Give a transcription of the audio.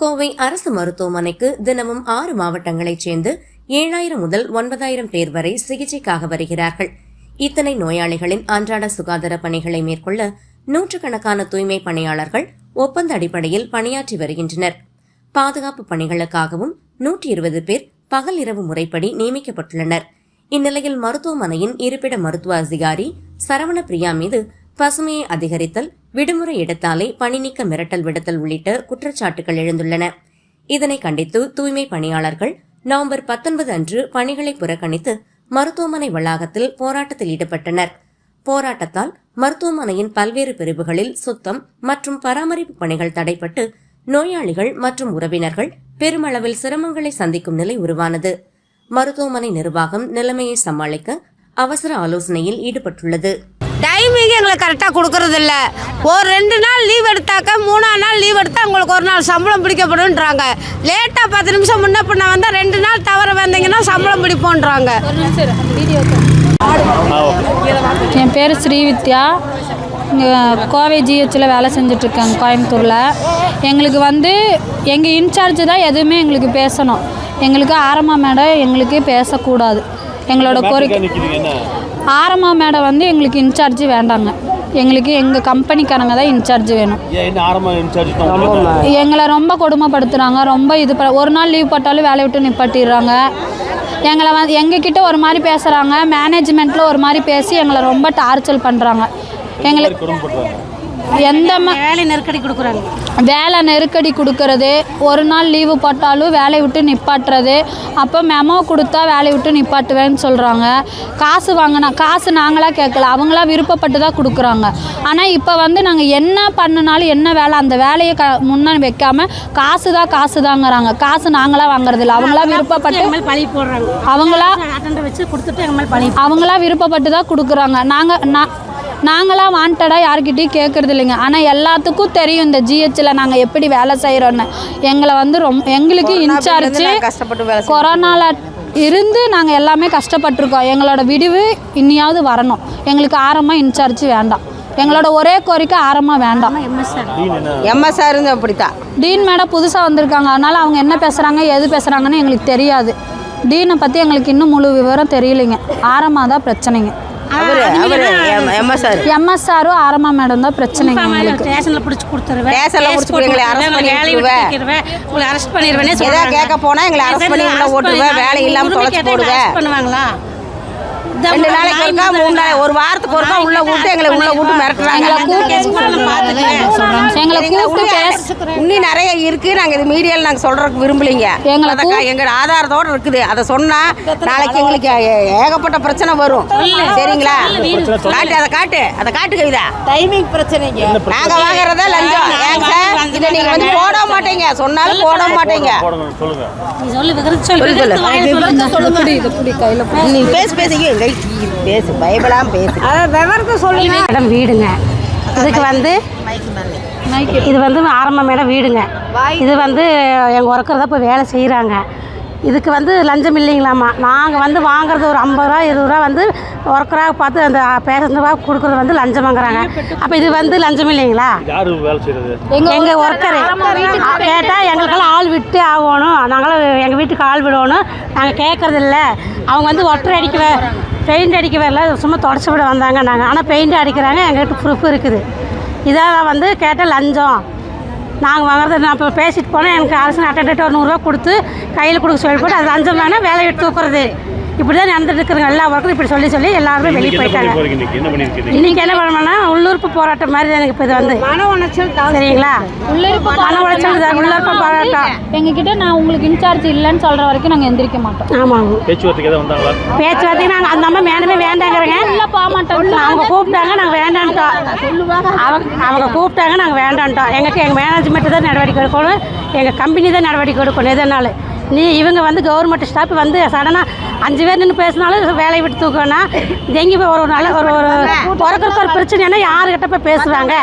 கோவை அரசு மருத்துவமனைக்கு தினமும் ஆறு மாவட்டங்களைச் சேர்ந்து ஏழாயிரம் முதல் ஒன்பதாயிரம் பேர் வரை சிகிச்சைக்காக வருகிறார்கள். இத்தனை நோயாளிகளின் அன்றாட சுகாதார பணிகளை மேற்கொள்ள நூற்றுக்கணக்கான தூய்மை பணியாளர்கள் ஒப்பந்த அடிப்படையில் பணியாற்றி வருகின்றனர். பாதுகாப்பு பணிகளுக்காகவும் நூற்றி இருபது பேர் பகல் இரவு முறைப்படி நியமிக்கப்பட்டுள்ளனர். இந்நிலையில் மருத்துவமனையின் இருப்பிட மருத்துவ அதிகாரி சரவண பிரியா மீது பசுமையை அதிகரித்தல் விடுமுறை எடுத்தாலே பணிநீக்க மிரட்டல் விடுத்தல் உள்ளிட்ட குற்றச்சாட்டுகள் எழுந்துள்ளன. இதனை கண்டித்து தூய்மை பணியாளர்கள் நவம்பர் பத்தொன்பது அன்று பணிகளை புறக்கணித்து மருத்துவமனை வளாகத்தில் போராட்டத்தில் ஈடுபட்டனர். போராட்டத்தால் மருத்துவமனையின் பல்வேறு பிரிவுகளில் சுத்தம் மற்றும் பராமரிப்பு பணிகள் தடைப்பட்டு நோயாளிகள் மற்றும் உறவினர்கள் பெருமளவில் சிரமங்களை சந்திக்கும் நிலை உருவானது. மருத்துவமனை நிர்வாகம் நிலைமையை சமாளிக்க அவசர ஆலோசனையில் ஈடுபட்டுள்ளது. டைமிங் எங்களுக்கு கரெக்டாக கொடுக்கறதில்ல. ஒரு ரெண்டு நாள் லீவ் எடுத்தாக்க மூணாம் நாள் லீவ் எடுத்தால் உங்களுக்கு ஒரு நாள் சம்பளம் பிடிக்கப்படுன்றாங்க லேட்டாக பத்து நிமிஷம் முன்ன பின்ன வந்தால் ரெண்டு நாள் தவற வந்தீங்கன்னா சம்பளம் பிடிப்போன்றாங்க என் பேர் ஸ்ரீவித்யா. இங்கே கோவை ஜிஹெச்சில் வேலை செஞ்சிட்ருக்கேன் கோயம்புத்தூரில். எங்களுக்கு வந்து எங்கள் இன்சார்ஜ் தான் எதுவுமே எங்களுக்கு பேசணும். எங்களுக்கு ஆரம்ப மேடம் எங்களுக்கு பேசக்கூடாது. எங்களோட கோரிக்கை ஆரம்ப மேடம் வந்து எங்களுக்கு இன்சார்ஜ் வேண்டாங்க. எங்களுக்கு எங்கள் கம்பெனிக்காரங்க தான் இன்சார்ஜ் வேணும்? எங்களை ரொம்ப கொடுமைப்படுத்துகிறாங்க ரொம்ப இது ப ஒரு நாள் லீவ் போட்டாலும் வேலையை விட்டு நிப்பாட்டிடுறாங்க. எங்களை வந்து எங்ககிட்ட ஒரு மாதிரி பேசுகிறாங்க மேனேஜ்மெண்ட்டில் ஒரு மாதிரி பேசி எங்களை ரொம்ப டார்ச்சர் பண்ணுறாங்க எங்களுக்கு எந்த வேலை நெருக்கடி கொடுக்குறாங்க. வேலை நெருக்கடி கொடுக்கறது ஒரு நாள் லீவு போட்டாலும் வேலையை விட்டு நிப்பாட்டுறது அப்போ மெமோ கொடுத்தா வேலையை விட்டு நிப்பாட்டுவேன்னு சொல்கிறாங்க காசு வாங்கினா காசு நாங்களாக கேட்கல அவங்களா விருப்பப்பட்டு தான் கொடுக்குறாங்க. ஆனால் இப்போ வந்து நாங்கள் என்ன பண்ணினாலும் என்ன வேலை அந்த வேலையை க முன்னே வைக்காமல் காசு தான் காசு தாங்கிறாங்க காசு நாங்களாக வாங்குறதில்ல அவங்களா விருப்பப்பட்டு பழி போடுறாங்க. அவங்களா வச்சு கொடுத்துட்டு அவங்களா விருப்பப்பட்டு தான் கொடுக்குறாங்க. நாங்கள் நான் நாங்களாம் வாண்டடாக யார்கிட்டயும் கேட்குறது இல்லைங்க. ஆனால் எல்லாத்துக்கும் தெரியும் இந்த ஜிஹெச்சில் நாங்கள் எப்படி வேலை செய்கிறோன்னு எங்களை வந்து ரொம்ப எங்களுக்கு இன்சார்ஜ் கொரோனாவில் இருந்து நாங்கள் எல்லாமே கஷ்டப்பட்டிருக்கோம். எங்களோட விடிவு இனியாவது வரணும். எங்களுக்கு ஆரமாக இன்சார்ஜ் வேண்டாம். எங்களோட ஒரே கோரிக்கை ஆரமாக வேண்டாம். எம்எஸ்ஆர் அப்படித்தான். டீன் மேடம் புதுசாக வந்திருக்காங்க. அதனால் அவங்க என்ன பேசுகிறாங்க எது பேசுகிறாங்கன்னு எங்களுக்கு தெரியாது. டீனை பற்றி எங்களுக்கு இன்னும் முழு விவரம் தெரியலைங்க. ஆரமாக தான் பிரச்சனைங்க. எம்எஸ்ஆர் எம்எஸ்ஆரும் ஆரமா மேடம் தான் எங்களுக்கு. ஸ்டேஷனில் பிடிச்சி கொடுத்துருவேன். ஸ்டேஷன்ல பிடிச்சு எங்களை arrest பண்ணி விட்டுருவேன். உங்களை அரெஸ்ட் பண்ணிடுவேனே கேட்க போனா எங்களை அரெஸ்ட் பண்ணி உள்ள ஓட்டுருவேன் வேலை இல்லாம தொலைச்சு போடுவேன். பண்ணுவாங்களா? ரெண்டு நாளைக்கு ஒருக்கா மூணு நாள் ஒரு வாரத்துக்கு ஒருக்கா உள்ள விட்டு எங்களை உள்ள விட்டு மிரட்டுறாங்க. எங்களை கூப்பிட்டு பேச. இன்னும் நிறைய இருக்கு நாங்க இது மீடியால நாங்க சொல்றதுக்கு விரும்பலீங்க. எங்களை எங்க ஆதாரத்தோட இருக்குது. அதை சொன்னா நாளைக்கு எங்களுக்கு ஏ- ஏகப்பட்ட பிரச்சனை வரும். சரிங்களா? காட்டு அதை காட்டு. அதை காட்டு கவிதா டைமிங் பிரச்சனைங்க. நாங்க வாங்குறதா லஞ்சம். ஏங்க இதை நீங்க வந்து போட மாட்டீங்க. சொன்னாலும் போட மாட்டீங்க. சொல்லுங்க. சொல்லு சொல்லுங்க நீ பேசு. எங்க பேசு பயப்படாம பேசு மேடம் வீடுங்க. இதுக்கு வந்து இது வந்து ஆரம்ப மேடம் வீடுங்க. இது வந்து எங்கள் ஒர்க்கர் தான் இப்போ வேலை செய்கிறாங்க இதுக்கு வந்து லஞ்சம் இல்லைங்களாம்மா. நாங்கள் வந்து வாங்குறது ஒரு ஐம்பது ரூபா இருபது ரூபா வந்து ஒர்க்கராக பார்த்து அந்த பேசஞ்சராக கொடுக்குறது வந்து லஞ்சம் வாங்குறாங்க. அப்போ இது வந்து லஞ்சம் இல்லைங்களா? யாரு வேலை செய்யறது? எங்கள் ஒர்க்கரு. கேட்டால் எங்களுக்கெல்லாம் ஆள் விட்டு ஆகணும். நாங்களும் எங்கள் வீட்டுக்கு ஆள் விடணும். நாங்கள் கேட்குறதில்ல அவங்க வந்து ஒட்டரை அடிக்க பெயிண்ட் அடிக்க வரல சும்மா தொடச்சி விட வந்தாங்க நாங்கள் ஆனால் பெயிண்ட் அடிக்கிறாங்க. எங்கள்கிட்ட ப்ரூஃப் இருக்குது. இதான் வந்து கேட்டால் லஞ்சம். நாங்கள் வாங்குறது நான் இப்போ பேசிட்டு போனால் எனக்கு அரசு அட்டன்டேட் ஒரு நூறுரூவா கொடுத்து கையில் கொடுக்க சொல்லி போட்டு அது லஞ்சம் வேணால் வேலையை எடுத்து தூக்குறது. இப்படி தான் நடந்துட்டு இருக்கிறாங்க எல்லா ஒர்க்கும் இப்படி சொல்லி சொல்லி எல்லாருமே வெளியே போயிட்டாங்க. இன்னைக்கு? என்ன பண்ணிருக்கீங்க? இன்னைக்கு என்ன பண்ணணும்னா உள்ளுறுப்பு போராட்டம் மாதிரி தான் எனக்கு இப்போ இது வந்து. மன உளைச்சல் சரிங்களா? உள்ளிருப்பு மன உளைச்சல் தான். உள்ளுறுப்பு போராட்டம். எங்ககிட்ட நான் உங்களுக்கு இன்சார்ஜ் இல்லைன்னு சொல்கிற வரைக்கும் நாங்கள் எந்திரிக்க மாட்டோம். ஆமாங்க. பேச்சுவார்த்தைக்கு ஏதாவது வந்தாங்களா? பேச்சுவார்த்தைக்கு நாங்கள் அந்த அம்மா மேடமே வேண்டாங்கிறங்க உள்ள போக மாட்டோம் அவங்க கூப்பிட்டாங்க நாங்கள் வேண்டான்ட்டோம் அவங்க அவங்க கூப்பிட்டாங்க நாங்கள் வேண்டான்ட்டோம் எங்களுக்கு எங்கள் மேனேஜ்மெண்ட் தான் நடவடிக்கை எடுக்கணும். எங்கள் கம்பெனி தான் நடவடிக்கை எடுக்கணும் எதனாலும் நீ இவங்க வந்து கவர்மெண்ட் ஸ்டாஃப் வந்து சடனாக அஞ்சு பேர் நின்று பேசினாலும் வேலையை விட்டு தூக்கணும். எங்கே போய் ஒரு நல்ல ஒரு ஒரு ஒரு பிரச்சனைனா யாருக்கிட்ட போய் பேசுவாங்க?